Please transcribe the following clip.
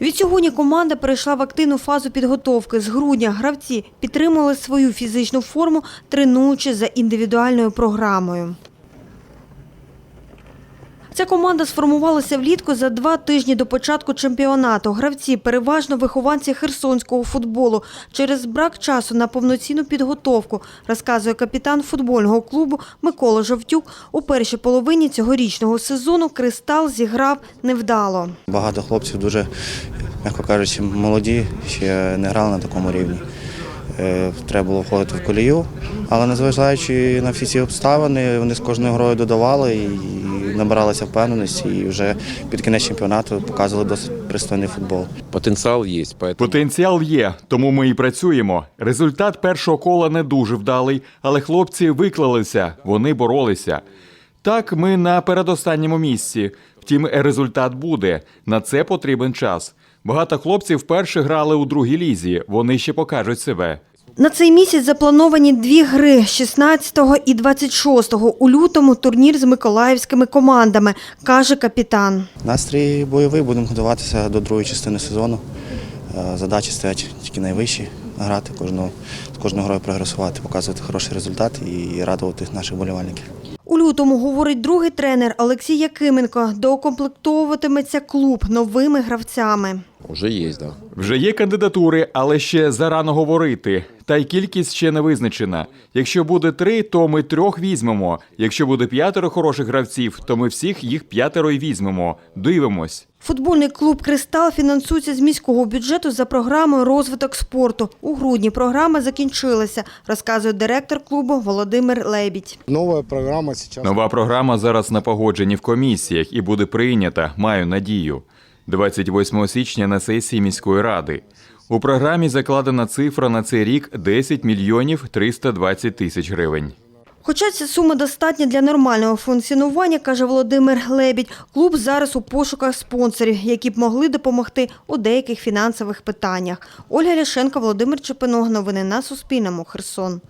Відсьогодні команда перейшла в активну фазу підготовки. З грудня гравці підтримували свою фізичну форму, тренуючи за індивідуальною програмою. Ця команда сформувалася влітку за два тижні до початку чемпіонату. Гравці переважно вихованці херсонського футболу. Через брак часу на повноцінну підготовку, розказує капітан футбольного клубу Микола Жовтюк. У першій половині цьогорічного сезону Кристал зіграв невдало. Багато хлопців дуже, м'яко кажучи, молоді, ще не грали на такому рівні. Е, Треба було входити в колію, але незважаючи на всі ці обставини, вони з кожною грою додавали і набиралися впевненості, і вже під кінець чемпіонату показували досить пристойний футбол. Потенциал есть, поэтому Потенціал є, тому ми і працюємо. Результат першого кола не дуже вдалий, але хлопці виклалися, вони боролися. Так, ми на передостанньому місці. Втім, результат буде. На це потрібен час. Багато хлопців вперше грали у другій лізі. Вони ще покажуть себе. На цей місяць заплановані дві гри 16 і 26 у лютому турнір з миколаївськими командами, каже капітан. Настрій бойовий, будемо готуватися до другої частини сезону. Е, Задачі стоять тільки найвищі грати, кожну, з кожною грою прогресувати, показувати хороший результат і радувати наших болівальників. У лютому, говорить другий тренер Олексій Якименко, доукомплектовуватиметься клуб новими гравцями. Уже есть, да. Вже є кандидатури, але ще зарано говорити. Та й кількість ще не визначена. Якщо буде три, то ми трьох візьмемо. Якщо буде п'ятеро хороших гравців, то ми всіх їх п'ятеро й візьмемо. Дивимось. Футбольний клуб Кристал фінансується з міського бюджету за програмою розвиток спорту. У грудні програма закінчилася, розказує директор клубу Володимир Лебідь. Новая программа сейчас. Нова програма зараз на погодженні в комісіях і буде прийнята, маю надію. 28 січня на сесії міської ради. У програмі закладена цифра на цей рік 10 мільйонів 320 тисяч гривень. Хоча ця сума достатня для нормального функціонування, каже Володимир Лебідь, клуб зараз у пошуках спонсорів, які б могли допомогти у деяких фінансових питаннях. Ольга Ляшенко, Володимир Чепиног. Новини на Суспільному. Херсон.